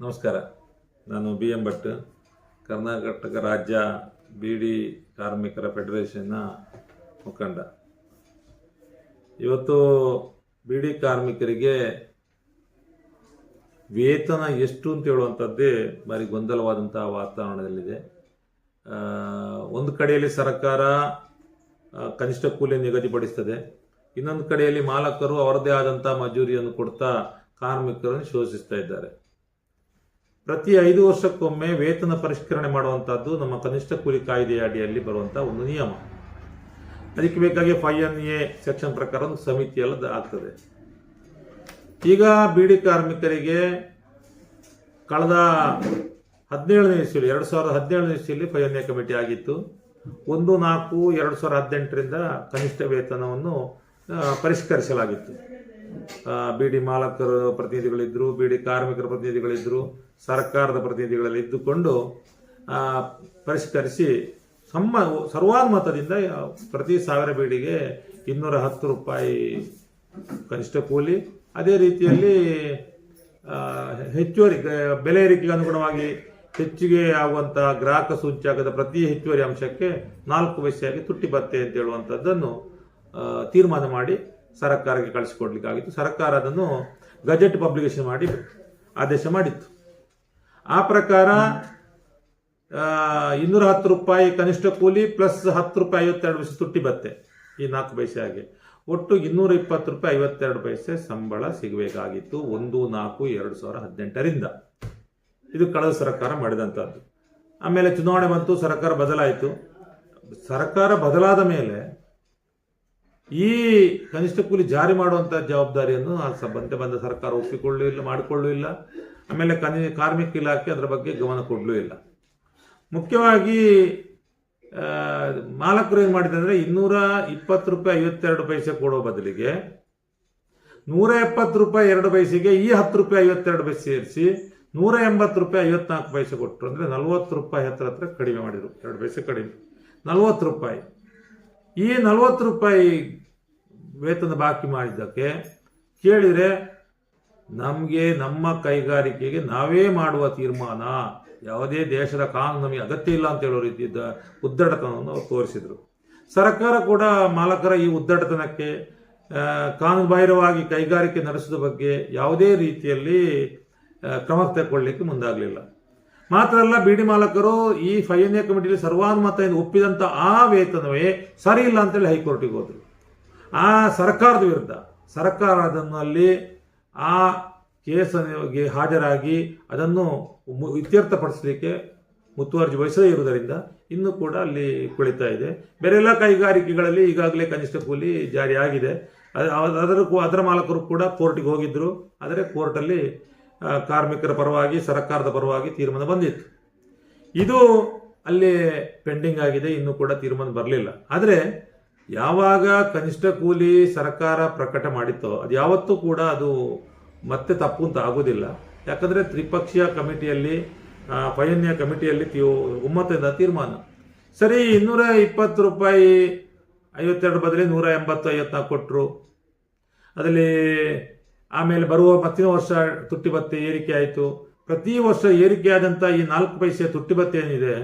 ನಮಸ್ಕಾರ. ನಾನು B M Bhat. Karnataka ರಾಜ್ಯ ಬಿಡಿ ಕಾರ್ಮಿಕರ ಫೆಡರೇಷನ್ನ ಮುಖಂಡ. ಇವತ್ತು ಬಿಡಿ ಕಾರ್ಮಿಕರಿಗೆ ವೇತನ ಎಷ್ಟು ಅಂತ ಹೇಳುವಂಥದ್ದೇ ಭಾರಿ ಗೊಂದಲವಾದಂಥ ವಾತಾವರಣದಲ್ಲಿದೆ. ಒಂದು ಕಡೆಯಲ್ಲಿ ಸರ್ಕಾರ ಕನಿಷ್ಠ ಕೂಲಿ ನಿಗದಿಪಡಿಸ್ತದೆ. ಇನ್ನೊಂದು ಕಡೆಯಲ್ಲಿ ಮಾಲಕರು ಅವರದೇ ಆದಂಥ ಮಜೂರಿಯನ್ನು ಕೊಡ್ತಾ ಕಾರ್ಮಿಕರನ್ನು ಶೋಷಿಸ್ತಾ ಇದ್ದಾರೆ. ಪ್ರತಿ ಐದು ವರ್ಷಕ್ಕೊಮ್ಮೆ ವೇತನ ಪರಿಷ್ಕರಣೆ ಮಾಡುವಂಥದ್ದು ನಮ್ಮ ಕನಿಷ್ಠ ಕೂಲಿ ಕಾಯ್ದೆಯ ಅಡಿಯಲ್ಲಿ ಬರುವಂಥ ಒಂದು ನಿಯಮ. ಅದಕ್ಕೆ ಬೇಕಾಗಿ ಫೈವ್ ಎನ್ ಎ ಸೆಕ್ಷನ್ ಪ್ರಕಾರ ಒಂದು ಸಮಿತಿ ಎಲ್ಲ ಆಗ್ತದೆ. ಈಗ ಬೀಡಿ ಕಾರ್ಮಿಕರಿಗೆ ಕಳೆದ ಹದಿನೇಳನೇ ಇಸ್ವಿಯಲ್ಲಿ ಎರಡು ಸಾವಿರದ ಹದಿನೇಳನೇ ಇಸ್ವಿಯಲ್ಲಿ ಫೈವ್ ಎನ್ ಎ ಕಮಿಟಿ ಆಗಿತ್ತು. ಒಂದು, ನಾಲ್ಕು, ಎರಡು ಸಾವಿರದ ಹದಿನೆಂಟರಿಂದ ಕನಿಷ್ಠ ವೇತನವನ್ನು ಪರಿಷ್ಕರಿಸಲಾಗಿತ್ತು. ಆ, ಡಿ ಮಾಲಕರ ಪ್ರತಿನಿಧಿಗಳಿದ್ದರು ಬಿಡಿ ಕಾರ್ಮಿಕರ ಪ್ರತಿನಿಧಿಗಳಿದ್ದರು ಸರ್ಕಾರದ ಪ್ರತಿನಿಧಿಗಳಲ್ಲಿ ಇದ್ದುಕೊಂಡು ಪರಿಷ್ಕರಿಸಿ ಸಮ್ಮ ಸರ್ವಾನುಮತದಿಂದ ಪ್ರತಿ ಸಾವಿರ ಬೀಡಿಗೆ ಇನ್ನೂರ ಹತ್ತು ರೂಪಾಯಿ ಕನಿಷ್ಠ ಕೂಲಿ. ಅದೇ ರೀತಿಯಲ್ಲಿ ಹೆಚ್ಚುವರಿ ಬೆಲೆ ಏರಿಕೆಗೆ ಅನುಗುಣವಾಗಿ ಹೆಚ್ಚಿಗೆ ಆಗುವಂತಹ ಗ್ರಾಹಕ ಸೂಚ್ಯಾಗದ ಪ್ರತಿ ಹೆಚ್ಚುವರಿ ಅಂಶಕ್ಕೆ ನಾಲ್ಕು ಪೈಸೆಯಾಗಿ ತುಟ್ಟಿ ಬತ್ತೆ ಅಂತ ಹೇಳುವಂಥದ್ದನ್ನು ತೀರ್ಮಾನ ಮಾಡಿ ಸರ್ಕಾರಕ್ಕೆ ಕಳಿಸಿಕೊಡ್ಲಿಕ್ಕಾಗಿತ್ತು. ಸರ್ಕಾರ ಅದನ್ನು ಗಜೆಟ್ ಪಬ್ಲಿಕೇಶನ್ ಮಾಡಿ ಆದೇಶ ಮಾಡಿತ್ತು. ಆ ಪ್ರಕಾರ ಇನ್ನೂರ ಹತ್ತು ರೂಪಾಯಿ ಕನಿಷ್ಠ ಕೂಲಿ ಪ್ಲಸ್ ಹತ್ತು ರೂಪಾಯಿ ಐವತ್ತೆರಡು ಪೈಸೆ ತುಟ್ಟಿ ಬತ್ತೆ ಈ ನಾಲ್ಕು ಪೈಸೆ ಹಾಗೆ. ಒಟ್ಟು ಇನ್ನೂರ ಇಪ್ಪತ್ತು ರೂಪಾಯಿ ಐವತ್ತೆರಡು ಪೈಸೆ ಸಂಬಳ ಸಿಗಬೇಕಾಗಿತ್ತು ಒಂದು, ನಾಲ್ಕು, ಎರಡು ಸಾವಿರ ಹದಿನೆಂಟರಿಂದ. ಇದು ಕಳೆದ ಸರ್ಕಾರ ಮಾಡಿದಂಥದ್ದು. ಆಮೇಲೆ ಚುನಾವಣೆ ಬಂತು, ಸರ್ಕಾರ ಬದಲಾಯಿತು. ಸರ್ಕಾರ ಬದಲಾದ ಮೇಲೆ ಈ ಕನಿಷ್ಠ ಕೂಲಿ ಜಾರಿ ಮಾಡುವಂಥ ಜವಾಬ್ದಾರಿಯನ್ನು ಆ ಸಂಬಂಧ ಬಂದ ಸರ್ಕಾರ ಒಪ್ಪಿಕೊಳ್ಳೂ ಇಲ್ಲ ಆಮೇಲೆ ಕನಿ, ಕಾರ್ಮಿಕ ಇಲಾಖೆ ಅದರ ಬಗ್ಗೆ ಗಮನ ಕೊಡಲೂ ಇಲ್ಲ. ಮುಖ್ಯವಾಗಿ ಮಾಲಕರು ಏನು ಅಂದರೆ ಇನ್ನೂರ ಇಪ್ಪತ್ತು ರೂಪಾಯಿ ಐವತ್ತೆರಡು ಪೈಸೆ ಕೊಡೋ ಬದಲಿಗೆ ನೂರ ಎಪ್ಪತ್ತು ರೂಪಾಯಿ ಎರಡು ಪೈಸೆಗೆ ಈ ಹತ್ತು ರೂಪಾಯಿ ಐವತ್ತೆರಡು ಪೈಸೆ ಸೇರಿಸಿ ನೂರ ಎಂಬತ್ತು ರೂಪಾಯಿ ಐವತ್ನಾಲ್ಕು ಪೈಸೆ ಕೊಟ್ಟರು ಅಂದರೆ ನಲ್ವತ್ತು ರೂಪಾಯಿ ಹತ್ರ ಹತ್ರ ಕಡಿಮೆ ಮಾಡಿದರು. ಎರಡು ಪೈಸೆ ಕಡಿಮೆ. ನಲ್ವತ್ತು ರೂಪಾಯಿ. ಈ ನಲ್ವತ್ತು ರೂಪಾಯಿ ವೇತನ ಬಾಕಿ ಮಾಡಿದ್ದಕ್ಕೆ ಕೇಳಿದರೆ, ನಮಗೆ ನಮ್ಮ ಕೈಗಾರಿಕೆಗೆ ನಾವೇ ಮಾಡುವ ತೀರ್ಮಾನ. ಯಾವುದೇ ದೇಶದ ಕಾನೂನು ನಮಗೆ ಅಗತ್ಯ ಇಲ್ಲ ಅಂತ ಹೇಳೋ ರೀತಿಯ ಉದ್ದಟತನವನ್ನು ಅವರು ತೋರಿಸಿದರು. ಸರ್ಕಾರ ಕೂಡ ಮಾಲಕರ ಈ ಉದ್ದಟತನಕ್ಕೆ ಕಾನೂನು ಕಾನೂನುಬಾಹಿರವಾಗಿ ಕೈಗಾರಿಕೆ ನಡೆಸಿದ ಬಗ್ಗೆ ಯಾವುದೇ ರೀತಿಯಲ್ಲಿ ಕ್ರಮ ತಗೊಳ್ಳಿಕ್ಕೆ ಮುಂದಾಗಲಿಲ್ಲ. ಮಾತ್ರ ಅಲ್ಲ, ಬೀಡಿ ಮಾಲಕರು ಈ ಫೈಎನ್ಎ ಕಮಿಟಿಯಲ್ಲಿ ಸರ್ವಾನುಮತದಿಂದ ಒಪ್ಪಿದಂಥ ಆ ವೇತನವೇ ಸರಿ ಇಲ್ಲ ಅಂತೇಳಿ ಹೈಕೋರ್ಟಿಗೆ ಹೋದರು. ಆ ಸರ್ಕಾರದ ವಿರುದ್ಧ ಸರ್ಕಾರ ಅದನ್ನಲ್ಲಿ ಆ ಕೇಸಿಗೆ ಹಾಜರಾಗಿ ಅದನ್ನು ಇತ್ಯರ್ಥಪಡಿಸಲಿಕ್ಕೆ ಮುತುವರ್ಜಿ ವಹಿಸದೇ ಇರುವುದರಿಂದ ಇನ್ನೂ ಕೂಡ ಅಲ್ಲಿ ಕುಳಿತಾ ಇದೆ. ಬೇರೆ ಎಲ್ಲ ಕೈಗಾರಿಕೆಗಳಲ್ಲಿ ಈಗಾಗಲೇ ಕನಿಷ್ಠ ಕೂಲಿ ಜಾರಿಯಾಗಿದೆ. ಅದರ ಅದರ ಮಾಲಕರು ಕೂಡ ಕೋರ್ಟಿಗೆ ಹೋಗಿದ್ದರು ಆದರೆ ಕೋರ್ಟಲ್ಲಿ ಕಾರ್ಮಿಕರ ಪರವಾಗಿ, ಸರ್ಕಾರದ ಪರವಾಗಿ ತೀರ್ಮಾನ ಬಂದಿತ್ತು. ಇದು ಅಲ್ಲಿ ಪೆಂಡಿಂಗ್ ಆಗಿದೆ, ಇನ್ನೂ ಕೂಡ ತೀರ್ಮಾನ ಬರಲಿಲ್ಲ. ಆದರೆ, ಯಾವಾಗ ಕನಿಷ್ಠ ಕೂಲಿ ಸರ್ಕಾರ ಪ್ರಕಟ ಮಾಡಿತ್ತೋ, ಅದು ಯಾವತ್ತೂ ಕೂಡ ಅದು ಮತ್ತೆ ತಪ್ಪು ಅಂತ ಆಗೋದಿಲ್ಲ. ಯಾಕಂದರೆ ತ್ರಿಪಕ್ಷೀಯ ಕಮಿಟಿಯಲ್ಲಿ ಪಯನ್ಯ ಕಮಿಟಿಯಲ್ಲಿ ಒಮ್ಮತದ ತೀರ್ಮಾನ. ಸರಿ ಇನ್ನೂರ ಇಪ್ಪತ್ತು ರೂಪಾಯಿ, ಐವತ್ತೆರಡು ಬದಲಿ ನೂರ ಎಂಬತ್ತು ಐವತ್ನಾಲ್ಕು ಕೊಟ್ಟರು ಅದರಲ್ಲಿ ಆಮೇಲೆ ಬರುವ ಮತ್ತಿನ ವರ್ಷ ತುಟ್ಟಿ ಭತ್ತೆ ಏರಿಕೆ ಆಯಿತು. ಪ್ರತಿ ವರ್ಷ ಏರಿಕೆ ಆದಂಥ ಈ ನಾಲ್ಕು ಪೈಸೆ ತುಟ್ಟಿ ಭತ್ತೆ ಏನಿದೆ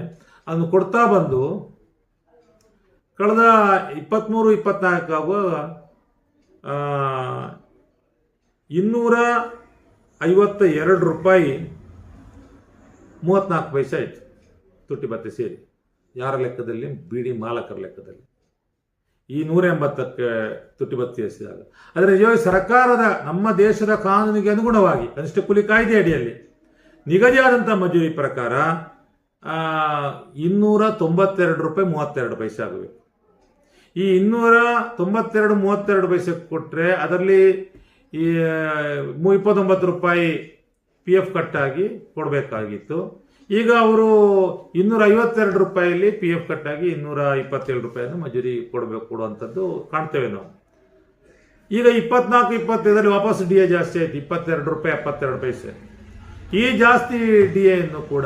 ಅದನ್ನು ಕೊಡ್ತಾ ಬಂದು ಕಳೆದ ಇಪ್ಪತ್ತ್ಮೂರು ಇಪ್ಪತ್ನಾಲ್ಕು ಆಗುವಾಗ ಆ, ಇನ್ನೂರ ಐವತ್ತ ಎರಡು ರೂಪಾಯಿ ಮೂವತ್ತ್ನಾಲ್ಕು ಪೈಸೆ ಆಯಿತು ತುಟ್ಟಿ ಭತ್ತೆ ಸೇರಿ. ಯಾರ ಲೆಕ್ಕದಲ್ಲಿ? ಬೀಡಿ ಮಾಲಕರ ಲೆಕ್ಕದಲ್ಲಿ. ಈ ನೂರ ಎಂಬತ್ತಕ್ಕೆ ತುಟ್ಟಿ ಭತ್ತೆ ಎಸೆದಾಗ. ಆದರೆ ನಿಜವಾಗಿ ಸರ್ಕಾರದ ನಮ್ಮ ದೇಶದ ಕಾನೂನಿಗೆ ಅನುಗುಣವಾಗಿ ಕನಿಷ್ಠ ಕೂಲಿ ಕಾಯ್ದೆ ಅಡಿಯಲ್ಲಿ ನಿಗದಿಯಾದಂಥ ಮಜೂರಿ ಪ್ರಕಾರ ಇನ್ನೂರ ತೊಂಬತ್ತೆರಡು ರೂಪಾಯಿ ಮೂವತ್ತೆರಡು ಪೈಸೆ ಆಗಬೇಕು ಈ ಇನ್ನೂರ ತೊಂಬತ್ತೆರಡು, ಮೂವತ್ತೆರಡು ಪೈಸೆ ಕೊಟ್ಟರೆ ಅದರಲ್ಲಿ ಈ ಇಪ್ಪತ್ತೊಂಬತ್ತು ರೂಪಾಯಿ ಪಿ ಎಫ್ ಕಟ್ಟಾಗಿ ಕೊಡಬೇಕಾಗಿತ್ತು. ಈಗ ಅವರು ಇನ್ನೂರ ಐವತ್ತೆರಡು ರೂಪಾಯಲ್ಲಿ ಪಿ ಎಫ್ ಕಟ್ಟಾಗಿ ಇನ್ನೂರ ಇಪ್ಪತ್ತೇಳು ರೂಪಾಯಿಯನ್ನು ಮಜೂರಿ ಕೊಡಬೇಕು, ಕೊಡುವಂಥದ್ದು ಕಾಣ್ತೇವೆ ನಾವು. ಈಗ ಇಪ್ಪತ್ನಾಲ್ಕು, ಇಪ್ಪತ್ತೈದರಲ್ಲಿ ವಾಪಸ್ ಡಿ ಎ ಜಾಸ್ತಿ ಆಯ್ತು, ಇಪ್ಪತ್ತೆರಡು ರೂಪಾಯಿ, ಎಪ್ಪತ್ತೆರಡು ಪೈಸೆ. ಈ ಜಾಸ್ತಿ ಡಿ ಎನ್ನು ಕೂಡ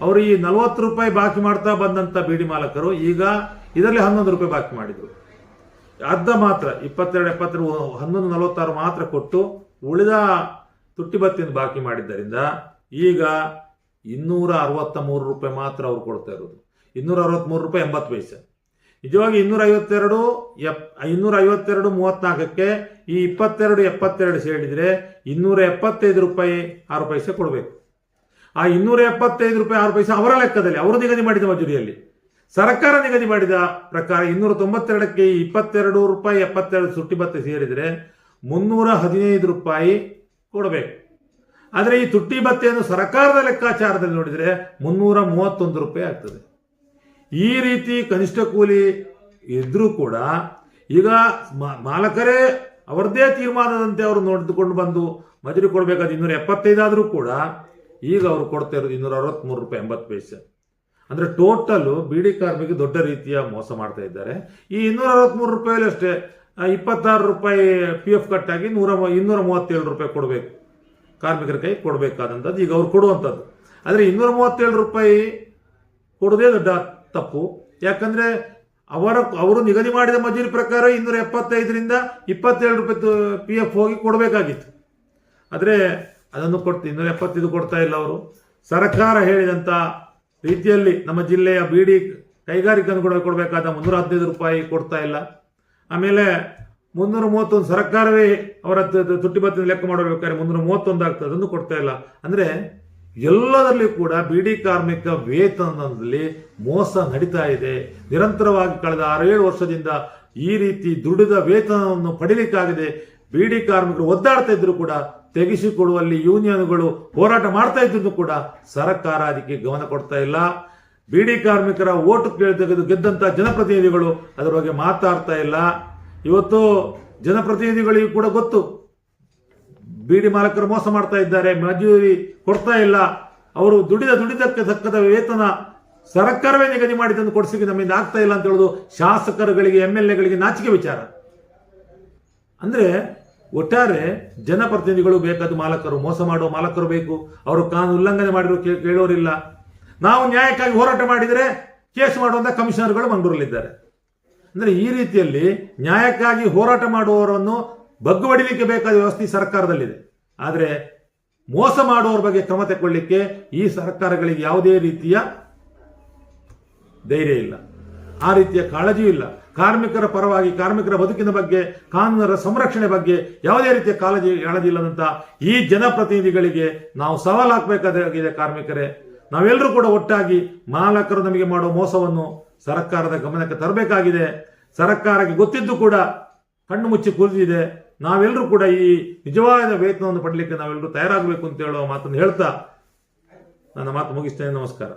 ಅವರು ಈ ನಲವತ್ತು ರೂಪಾಯಿ ಬಾಕಿ ಮಾಡ್ತಾ ಬಂದಂಥ ಬೀಡಿ ಮಾಲಕರು ಈಗ ಇದರಲ್ಲಿ ಹನ್ನೊಂದು ರೂಪಾಯಿ ಬಾಕಿ ಮಾಡಿದರು. ಅರ್ಧ ಮಾತ್ರ, ಇಪ್ಪತ್ತೆರಡು, ಎಪ್ಪತ್ತೆರಡು, ಹನ್ನೊಂದು, ನಲವತ್ತಾರು ಮಾತ್ರ ಕೊಟ್ಟು ಉಳಿದ ತುಟ್ಟಿ ಭತ್ತೆಯನ್ನು ಬಾಕಿ ಮಾಡಿದ್ದರಿಂದ ಈಗ ಇನ್ನೂರ ಅರವತ್ತ ಮೂರು ರೂಪಾಯಿ ಮಾತ್ರ ಅವ್ರು ಕೊಡ್ತಾ ಇರೋದು. ಇನ್ನೂರ ಅರವತ್ತ್ಮೂರು ರೂಪಾಯಿ ಎಂಬತ್ತು ಪೈಸೆ. ನಿಜವಾಗಿ ಇನ್ನೂರ ಐವತ್ತೆರಡು ಎಪ್ ಇನ್ನೂರ ಐವತ್ತೆರಡು ಮೂವತ್ನಾಲ್ಕಕ್ಕೆ ಈ ಇಪ್ಪತ್ತೆರಡು, ಎಪ್ಪತ್ತೆರಡು ಸೇರಿದರೆ ಇನ್ನೂರ ಎಪ್ಪತ್ತೈದು ರೂಪಾಯಿ ಆರು ಪೈಸೆ ಕೊಡಬೇಕು. ಆ ಇನ್ನೂರ ಎಪ್ಪತ್ತೈದು ರೂಪಾಯಿ ಆರು ಪೈಸೆ ಅವರ ಲೆಕ್ಕದಲ್ಲಿ, ಅವರು ನಿಗದಿ ಮಾಡಿದ ಮಜೂರಿಯಲ್ಲಿ. ಸರ್ಕಾರ ನಿಗದಿ ಮಾಡಿದ ಪ್ರಕಾರ ಇನ್ನೂರ ತೊಂಬತ್ತೆರಡಕ್ಕೆ ಈ ಇಪ್ಪತ್ತೆರಡು ರೂಪಾಯಿ ಎಪ್ಪತ್ತೆರಡು ಸುಟ್ಟಿ ಭತ್ತೆ ಸೇರಿದರೆ ಮುನ್ನೂರ ಹದಿನೈದು ರೂಪಾಯಿ ಕೊಡಬೇಕು. ಆದರೆ ಈ ತುಟ್ಟಿ ಭತ್ತೆಯನ್ನು ಸರ್ಕಾರದ ಲೆಕ್ಕಾಚಾರದಲ್ಲಿ ನೋಡಿದರೆ ಮುನ್ನೂರ ಮೂವತ್ತೊಂದು ರೂಪಾಯಿ ಆಗ್ತದೆ. ಈ ರೀತಿ ಕನಿಷ್ಠ ಕೂಲಿ ಇದ್ರೂ ಕೂಡ ಈಗ ಮಾಲಕರೇ ಅವರದೇ ತೀರ್ಮಾನದಂತೆ ಅವರು ನೋಡಿದುಕೊಂಡು ಬಂದು ಮಜೂರಿ ಕೊಡಬೇಕಾದ ಇನ್ನೂರ ಎಪ್ಪತ್ತೈದಾದರೂ ಕೂಡ ಈಗ ಅವರು ಕೊಡ್ತಾ ಇರೋದು ಇನ್ನೂರ ಅರವತ್ತ್ಮೂರು ರೂಪಾಯಿ ಎಂಬತ್ತು ಪೈಸೆ. ಅಂದರೆ ಟೋಟಲು ಬೀಡಿ ಕಾರ್ಮಿಕ ದೊಡ್ಡ ರೀತಿಯ ಮೋಸ ಮಾಡ್ತಾ ಇದ್ದಾರೆ. ಈ ಇನ್ನೂರ ಅರವತ್ತ್ಮೂರು ರೂಪಾಯಲ್ಲಿ ಅಷ್ಟೇ ಇಪ್ಪತ್ತಾರು ರೂಪಾಯಿ ಪಿ ಎಫ್ ಕಟ್ಟಾಗಿ ನೂರ ಇನ್ನೂರ ಮೂವತ್ತೇಳು ರೂಪಾಯಿ ಕೊಡಬೇಕು. ಕಾರ್ಮಿಕರ ಕೈ ಕೊಡಬೇಕಾದಂಥದ್ದು, ಈಗ ಅವ್ರು ಕೊಡುವಂಥದ್ದು. ಆದರೆ ಇನ್ನೂರ ಮೂವತ್ತೇಳು ರೂಪಾಯಿ ಕೊಡೋದೇ ದೊಡ್ಡ ತಪ್ಪು. ಯಾಕಂದರೆ ಅವರ, ಅವರು ನಿಗದಿ ಮಾಡಿದ ಮಜೂರಿ ಪ್ರಕಾರ ಇನ್ನೂರ ಎಪ್ಪತ್ತೈದರಿಂದ ಇಪ್ಪತ್ತೇಳು ರೂಪಾಯಿ ಪಿ ಎಫ್ ಹೋಗಿ ಕೊಡಬೇಕಾಗಿತ್ತು. ಆದರೆ ಅದನ್ನು ಕೊಡ್ತು, ಇನ್ನೂರ ಎಪ್ಪತ್ತೈದು ಕೊಡ್ತಾ ಇಲ್ಲ ಅವರು. ಸರ್ಕಾರ ಹೇಳಿದಂಥ ರೀತಿಯಲ್ಲಿ ನಮ್ಮ ಜಿಲ್ಲೆಯ ಬಿಡಿ ಕೈಗಾರಿಕೆ ಕೂಡ ಕೊಡಬೇಕಾದ ಮುನ್ನೂರ ಹದಿನೈದು ರೂಪಾಯಿ ಕೊಡ್ತಾ ಇಲ್ಲ. ಆಮೇಲೆ ಮುನ್ನೂರ ಮೂವತ್ತೊಂದು ಸರ್ಕಾರವೇ ಅವರ ತುಟ್ಟಿ ಬತ್ತಿನ ಲೆಕ್ಕ ಮಾಡಬೇಕಾದ್ರೆ ಮುನ್ನೂರ ಮೂವತ್ತೊಂದು ಆಗ್ತದೆ. ಅದನ್ನು ಕೊಡ್ತಾ ಇಲ್ಲ. ಅಂದರೆ ಎಲ್ಲದರಲ್ಲಿ ಕೂಡ ಬಿಡಿ ಕಾರ್ಮಿಕ ವೇತನದಲ್ಲಿ ಮೋಸ ನಡೀತಾ ಇದೆ. ನಿರಂತರವಾಗಿ ಕಳೆದ ಆರೇಳು ವರ್ಷದಿಂದ ಈ ರೀತಿ ದುಡಿದ ವೇತನವನ್ನು ಪಡಿಲಿಕ್ಕಾಗಿದೆ. ಬಿಡಿ ಕಾರ್ಮಿಕರು ಒದ್ದಾಡ್ತಾ ಇದ್ರು ಕೂಡ ತೆಗೆಸಿಕೊಡುವಲ್ಲಿ ಯೂನಿಯನ್ಗಳು ಹೋರಾಟ ಮಾಡ್ತಾ ಇದ್ರು ಕೂಡ ಸರ್ಕಾರ ಅದಕ್ಕೆ ಗಮನ ಕೊಡ್ತಾ ಇಲ್ಲ. ಬಿಡಿ ಕಾರ್ಮಿಕರ ಓಟು ಕೇಳಿ ತೆಗೆದು ಗೆದ್ದಂತ ಜನಪ್ರತಿನಿಧಿಗಳು ಅದರ ಬಗ್ಗೆ ಮಾತಾಡ್ತಾ ಇಲ್ಲ. ಇವತ್ತು ಜನಪ್ರತಿನಿಧಿಗಳಿಗೂ ಕೂಡ ಗೊತ್ತು. ಬೀಡಿ ಮಾಲಕರು ಮೋಸ ಮಾಡ್ತಾ ಇದ್ದಾರೆ, ಮಜೂರಿ ಕೊಡ್ತಾ ಇಲ್ಲ. ಅವರು ದುಡಿದ ದುಡಿದಕ್ಕೆ ತಕ್ಕದ ವೇತನ ಸರ್ಕಾರವೇ ನಿಗದಿ ಮಾಡಿದ್ದನ್ನು ಕೊಡಿಸಿಗೆ ನಮ್ಮಿಂದ ಆಗ್ತಾ ಇಲ್ಲ ಅಂತ ಹೇಳೋದು ಶಾಸಕರುಗಳಿಗೆ ಎಂ ಎಲ್ ಎಗಳಿಗೆ ನಾಚಿಕೆ ವಿಚಾರ. ಅಂದ್ರೆ ಒಟ್ಟಾರೆ ಜನಪ್ರತಿನಿಧಿಗಳು ಬೇಕಾದ ಮಾಲಕರು, ಮೋಸ ಮಾಡುವ ಮಾಲಕರು ಬೇಕು. ಅವರು ಕಾನೂನು ಉಲ್ಲಂಘನೆ ಮಾಡಿರೋ ಕೇಳೋರಿಲ್ಲ. ನಾವು ನ್ಯಾಯಕ್ಕಾಗಿ ಹೋರಾಟ ಮಾಡಿದರೆ ಕೇಸ್ ಮಾಡುವಂತ ಕಮಿಷನರ್ಗಳು ಮಂಗಳೂರಲ್ಲಿದ್ದಾರೆ. ಅಂದ್ರೆ ಈ ರೀತಿಯಲ್ಲಿ ನ್ಯಾಯಕ್ಕಾಗಿ ಹೋರಾಟ ಮಾಡುವವರನ್ನು ಬಗ್ಗು ಹೊಡಿಲಿಕ್ಕೆ ಬೇಕಾದ ವ್ಯವಸ್ಥೆ ಸರ್ಕಾರದಲ್ಲಿದೆ. ಆದರೆ ಮೋಸ ಮಾಡುವವರ ಬಗ್ಗೆ ಕ್ರಮ ತಗೊಳ್ಳಿಕ್ಕೆ ಈ ಸರ್ಕಾರಗಳಿಗೆ ಯಾವುದೇ ರೀತಿಯ ಧೈರ್ಯ ಇಲ್ಲ. ಆ ರೀತಿಯ ಕಾಳಜಿಯೂ ಇಲ್ಲ. ಕಾರ್ಮಿಕರ ಪರವಾಗಿ, ಕಾರ್ಮಿಕರ ಬದುಕಿನ ಬಗ್ಗೆ, ಕಾನೂನರ ಸಂರಕ್ಷಣೆ ಬಗ್ಗೆ ಯಾವುದೇ ರೀತಿಯ ಕಾಳಜಿ ಕಾಳಜಿ ಇಲ್ಲದಂತ ಈ ಜನಪ್ರತಿನಿಧಿಗಳಿಗೆ ನಾವು ಸವಾಲು ಹಾಕಬೇಕಾಗಿದೆ ಕಾರ್ಮಿಕರೇ, ನಾವೆಲ್ಲರೂ ಕೂಡ ಒಟ್ಟಾಗಿ ಮಾಲಕರು ನಮಗೆ ಮಾಡುವ ಮೋಸವನ್ನು ಸರ್ಕಾರದ ಗಮನಕ್ಕೆ ತರಬೇಕಾಗಿದೆ. ಸರ್ಕಾರಕ್ಕೆ ಗೊತ್ತಿದ್ದು ಕೂಡ ಕಣ್ಣು ಮುಚ್ಚಿ ಕೂರಿಸಿದೆ ನಾವೆಲ್ಲರೂ ಕೂಡ ಈ ನಿಜವಾದ ವೇತನವನ್ನು ಪಡಲಿಕ್ಕೆ ನಾವೆಲ್ಲರೂ ತಯಾರಾಗಬೇಕು ಅಂತ ಹೇಳುವ ಮಾತನ್ನು ಹೇಳ್ತಾ ನನ್ನ ಮಾತು ಮುಗಿಸ್ತೇನೆ. ನಮಸ್ಕಾರ.